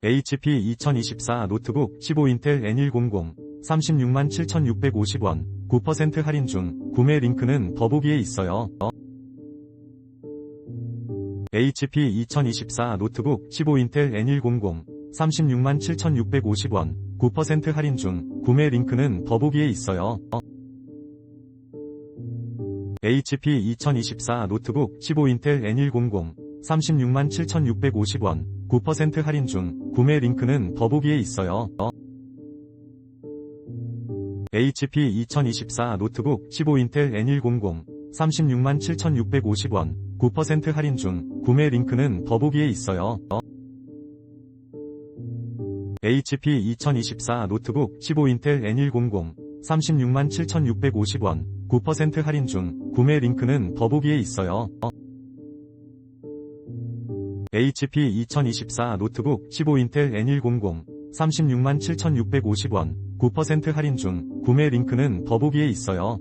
HP 2024 노트북 15 인텔 N100 36만 7,650원 9% 할인 중 구매 링크는 더보기에 있어요. HP 2024 노트북 15 인텔 N100 36만 7,650원 9% 할인 중 구매 링크는 더보기에 있어요. HP 2024 노트북 15 인텔 N100 36만 7,650원 9% 할인 중 구매 링크는 더보기에 있어요. HP 2024 노트북 15인텔 N100 36만 7,650원 9% 할인 중 구매 링크는 더보기에 있어요. HP 2024 노트북 15인텔 N100 36만 7,650원 9% 할인 중 구매 링크는 더보기에 있어요. HP 2024 노트북 15인텔 N100 36만 7,650원 9% 할인 중 구매 링크는 더보기에 있어요.